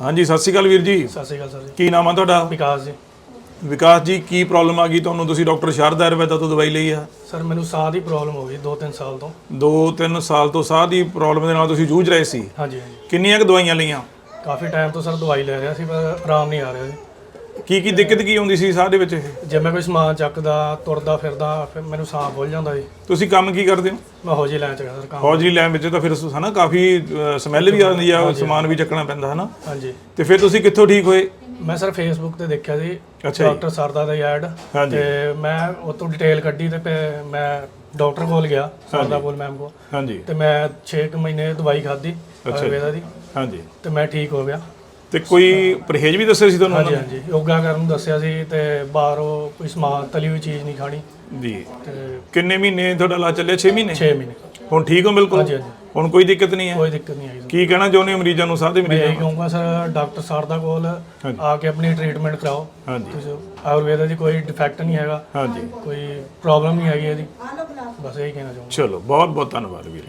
ਹਾਂਜੀ ਸਤਿ ਸ਼੍ਰੀ ਅਕਾਲ ਵੀਰ ਜੀ। ਸਤਿ ਸ਼੍ਰੀ ਅਕਾਲ ਸਰ ਜੀ। ਕੀ ਨਾਮ ਆ ਤੁਹਾਡਾ? ਵਿਕਾਸ ਜੀ। ਵਿਕਾਸ ਜੀ ਕੀ ਪ੍ਰੋਬਲਮ ਆ ਗਈ ਤੁਹਾਨੂੰ? ਤੁਸੀਂ ਡਾਕਟਰ ਸ਼ਾਰਦਾ ਆਯੁਰਵੈਦਾ ਤੋਂ ਦਵਾਈ ਲਈ ਆ। ਸਰ ਮੈਨੂੰ ਸਾਹ ਦੀ ਪ੍ਰੋਬਲਮ ਹੋ ਗਈ 2-3 ਸਾਲ ਤੋਂ। 2-3 ਸਾਲ ਤੋਂ ਸਾਹ ਦੀ ਪ੍ਰੋਬਲਮ ਦੇ ਨਾਲ ਤੁਸੀਂ ਜੂਝ ਰਹੇ ਸੀ। ਹਾਂਜੀ ਹਾਂਜੀ। ਕਿੰਨੀਆਂ ਕੁ ਦਵਾਈਆਂ ਲਈਆਂ? ਕਾਫੀ ਟਾਈਮ ਤੋਂ ਸਰ ਦਵਾਈ ਲੈ ਰਿਹਾ ਸੀ ਪਰ ਆਰਾਮ ਨਹੀਂ ਆ ਰਿਹਾ ਜੀ। ਕੀ ਕੀ ਦਿੱਕਤ ਕੀ ਆਉਂਦੀ ਸੀ ਸਾਹ ਦੇ ਵਿੱਚ ਇਹ? ਜੇ ਮੈਂ ਕੋਈ ਸਮਾਨ ਚੱਕਦਾ ਤੁਰਦਾ ਫਿਰਦਾ ਫਿਰ ਮੈਨੂੰ ਸਾਹ ਭੁੱਲ ਜਾਂਦਾ ਜੀ। ਤੁਸੀਂ ਕੰਮ ਕੀ ਕਰਦੇ ਹੋ? ਮੈਂ ਹੋ ਜੀ ਲੈਣ ਚੱਕਦਾ ਸਰ ਕੰਮ। ਫੌਜੀ ਵਿੱਚ ਤਾਂ ਫਿਰ ਹਨਾ ਕਾਫੀ ਸਮੈਲ ਵੀ ਆਉਂਦੀ ਆ ਸਮਾਨ ਵੀ ਚੱਕਣਾ ਪੈਂਦਾ ਹਨਾ? ਹਾਂਜੀ। ਤੇ ਫਿਰ ਤੁਸੀਂ ਕਿੱਥੋਂ ਠੀਕ ਹੋਏ? ਮੈਂ ਸਰ ਫੇਸਬੁੱਕ ਤੇ ਦੇਖਿਆ ਸੀ ਅੱਛਾ ਜੀ। ਡਾਕਟਰ ਸਰਦਾ ਦਾ ਐਡ। ਹਾਂਜੀ। ਤੇ ਮੈਂ ਉਹ ਤੋਂ ਡਿਟੇਲ ਕੱਢੀ ਤੇ ਫਿਰ ਮੈਂ ਡਾਕਟਰ ਕੋਲ ਗਿਆ ਸਰਦਾ ਕੋਲ ਮੈਮ ਕੋਲ। ਹਾਂਜੀ। ਤੇ ਮੈਂ 6 ਮਹੀਨੇ ਦਵਾਈ ਖਾਧੀ ਅੱਛਾ ਜੀ। ਆਯੁਰਵੇਦਾ ਦੀ। ਹਾਂਜੀ। ਤੇ ਮੈਂ ਠੀਕ ਹੋ ਗਿਆ। ਤੇ ਕੋਈ ਪਰਹੇਜ਼ ਵੀ ਦੱਸਿਆ ਸੀ ਤੁਹਾਨੂੰ ਹਾਂਜੀ ਉਹਨਾਂ ਹਾਂਜੀ ਯੋਗਾ ਕਰਨ ਨੂੰ ਦੱਸਿਆ ਸੀ ਤੇ ਬਾਹਰੋਂ ਕੋਈ ਸਮਾਨ ਤਲੀ ਹੋਈ ਚੀਜ਼ ਨਹੀਂ ਖਾਣੀ। ਨੇ? ਜੀ। ਤੇ ਕਿੰਨੇ ਮਹੀਨੇ ਤੁਹਾਡਾ ਇਲਾਜ ਚੱਲਿਆ? 6 ਮਹੀਨੇ? 6 ਮਹੀਨੇ। ਹੁਣ ਠੀਕ ਹੋ ਬਿਲਕੁਲ? ਹਾਂਜੀ ਹਾਂਜੀ। ਹੁਣ ਕੋਈ ਦਿੱਕਤ ਨਹੀਂ ਹੈ? ਕੋਈ ਦਿੱਕਤ ਨਹੀਂ ਆਈ ਸਰ। ਕੀ ਕਹਿਣਾ ਚਾਹੁੰਦੇ ਹੋ ਮਰੀਜ਼ਾਂ ਨੂੰ ਦੇ ਮੈਂ ਮਰੀਜ਼ਾਂ ਇਹ ਕਹੂੰਗਾ ਸਰ ਡਾਕਟਰ ਸਰਦਾ ਕੋਲ ਹਾਂਜੀ। ਆ ਕੇ ਆਪਣੀ ਟ੍ਰੀਟਮੈਂਟ ਕਰਾਓ। ਹਾਂਜੀ। ਤੁਸੀਂ ਆਯੁਰਵੇਦਾ ਦੀ ਕੋਈ ਡਿਫੈਕਟ ਨਹੀਂ ਹੈਗਾ। ਹਾਂਜੀ। ਕੋਈ ਪ੍ਰੋਬਲਮ ਨਹੀਂ ਹੈਗੀ ਇਹਦੀ। ਬਸ ਇਹ ਕਹਿਣਾ ਚਾਹੂੰਗਾ ਚਲੋ ਬਹੁਤ ਬਹੁਤ ਧੰਨਵਾਦ ਵੀਰ।